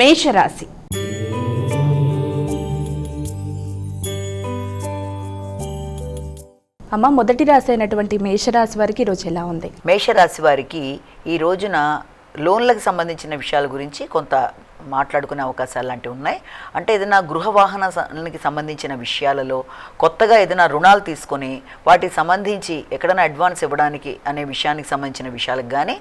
మేషరాశి. అమ్మ మొదటి రాశి అయినటువంటి మేషరాశి వారికి ఈరోజు ఎలా ఉంది? మేషరాశి వారికి ఈ రోజున లోన్లకు సంబంధించిన విషయాల గురించి కొంత మాట్లాడుకునే అవకాశాలు లాంటివి ఉన్నాయి. అంటే ఏదైనా గృహ వాహనానికి సంబంధించిన విషయాలలో కొత్తగా ఏదైనా రుణాలు తీసుకొని వాటికి సంబంధించి ఎక్కడైనా అడ్వాన్స్ ఇవ్వడానికి అనే విషయానికి సంబంధించిన విషయాలకు కానీ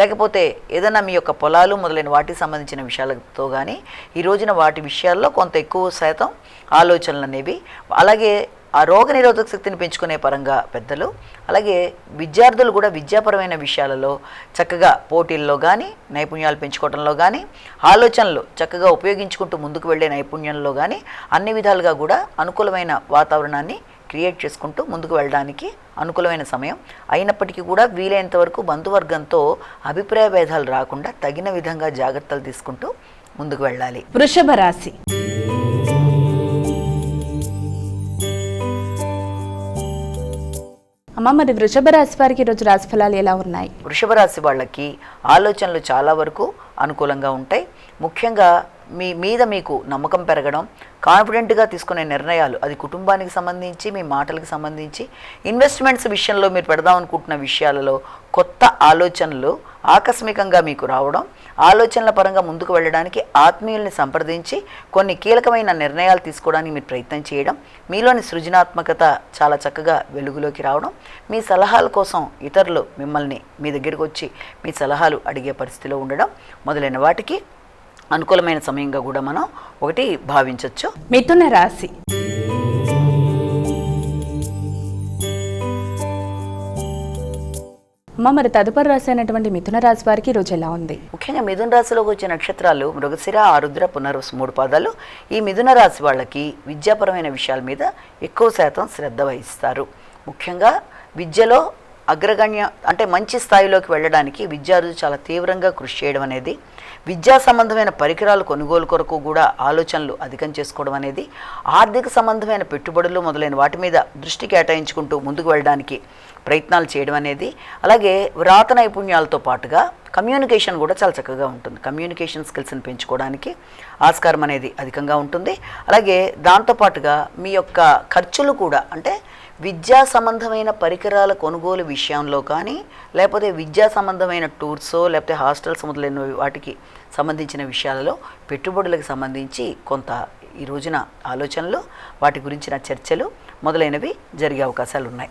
లేకపోతే ఏదైనా మీ యొక్క పొలాలు మొదలైన వాటికి సంబంధించిన విషయాలతో కానీ ఈ రోజున వాటి విషయాల్లో కొంత ఎక్కువ శాతం ఆలోచనలు అనేవి అలాగే ఆ రోగ నిరోధక శక్తిని పెంచుకునే పరంగా పెద్దలు అలాగే విద్యార్థులు కూడా విద్యాపరమైన విషయాలలో చక్కగా పోటీల్లో కానీ నైపుణ్యాలు పెంచుకోవడంలో కానీ ఆలోచనలు చక్కగా ఉపయోగించుకుంటూ ముందుకు వెళ్ళే నైపుణ్యంలో కానీ అన్ని విధాలుగా కూడా అనుకూలమైన వాతావరణాన్ని క్రియేట్ చేసుకుంటూ ముందుకు వెళ్ళడానికి అనుకూలమైన సమయం. అయినప్పటికీ కూడా వీలైనంత వరకు బంధువర్గంతో అభిప్రాయ భేదాలు రాకుండా తగిన విధంగా జాగ్రత్తలు తీసుకుంటూ ముందుకు వెళ్ళాలి. వృషభ రాశి. అమ్మ మరి వృషభ రాశి వారికి ఈరోజు రాశి ఫలాలు ఎలా ఉన్నాయి? వృషభ రాశి వాళ్ళకి ఆలోచనలు చాలా వరకు అనుకూలంగా ఉంటాయి. ముఖ్యంగా మీ మీద మీకు నమ్మకం పెరగడం కాన్ఫిడెంట్గా తీసుకునే నిర్ణయాలు అది కుటుంబానికి సంబంధించి మీ మాటలకు సంబంధించి ఇన్వెస్ట్మెంట్స్ విషయంలో మీరు పెడదాం అనుకుంటున్న విషయాలలో కొత్త ఆలోచనలు ఆకస్మికంగా మీకు రావడం ఆలోచనల పరంగా ముందుకు వెళ్ళడానికి ఆత్మీయుల్ని సంప్రదించి కొన్ని కీలకమైన నిర్ణయాలు తీసుకోవడానికి మీరు ప్రయత్నం చేయడం మీలోని సృజనాత్మకత చాలా చక్కగా వెలుగులోకి రావడం మీ సలహాల కోసం ఇతరులు మిమ్మల్ని మీ దగ్గరికి వచ్చి మీ సలహాలు అడిగే పరిస్థితిలో ఉండడం మొదలైన వాటికి అనుకూలమైన సమయంగా కూడా మనం ఒకటి భావించవచ్చు మిథున రాశి. అమ్మ మరి తదుపరి రాశి అయినటువంటి మిథున రాశి వారికి ఈరోజు ఎలా ఉంది? ముఖ్యంగా మిథున రాశిలోకి వచ్చే నక్షత్రాలు మృగశిర ఆరుద్ర పునర్వసు మూడు పాదాలు ఈ మిథున రాశి వాళ్ళకి విద్యాపరమైన విషయాల మీద ఎక్కువ శాతం శ్రద్ధ వహిస్తారు. ముఖ్యంగా విద్యలో అగ్రగణ్య అంటే మంచి స్థాయిలోకి వెళ్ళడానికి విద్యార్థులు చాలా తీవ్రంగా కృషి చేయడం అనేది విద్యా సంబంధమైన పరికరాలు కొనుగోలు కొరకు కూడా ఆలోచనలు అధికం చేసుకోవడం అనేది ఆర్థిక సంబంధమైన పెట్టుబడులు మొదలైన వాటి మీద దృష్టి కేటాయించుకుంటూ ముందుకు వెళ్ళడానికి ప్రయత్నాలు చేయడం అనేది అలాగే వ్రాత నైపుణ్యాలతో పాటుగా కమ్యూనికేషన్ కూడా చాలా చక్కగా ఉంటుంది. కమ్యూనికేషన్ స్కిల్స్ని పెంచుకోవడానికి ఆస్కారం అనేది అధికంగా ఉంటుంది. అలాగే దాంతోపాటుగా మీ యొక్క ఖర్చులు కూడా అంటే విద్యా సంబంధమైన పరికరాల కొనుగోలు విషయంలో కానీ లేకపోతే విద్యా సంబంధమైన టూర్సో లేకపోతే హాస్టల్స్ మొదలైన వాటికి సంబంధించిన విషయాలలో పెట్టుబడులకు సంబంధించి కొంత ఈ రోజున ఆలోచనలు వాటి గురించిన చర్చలు మొదలైనవి జరిగే అవకాశాలు ఉన్నాయి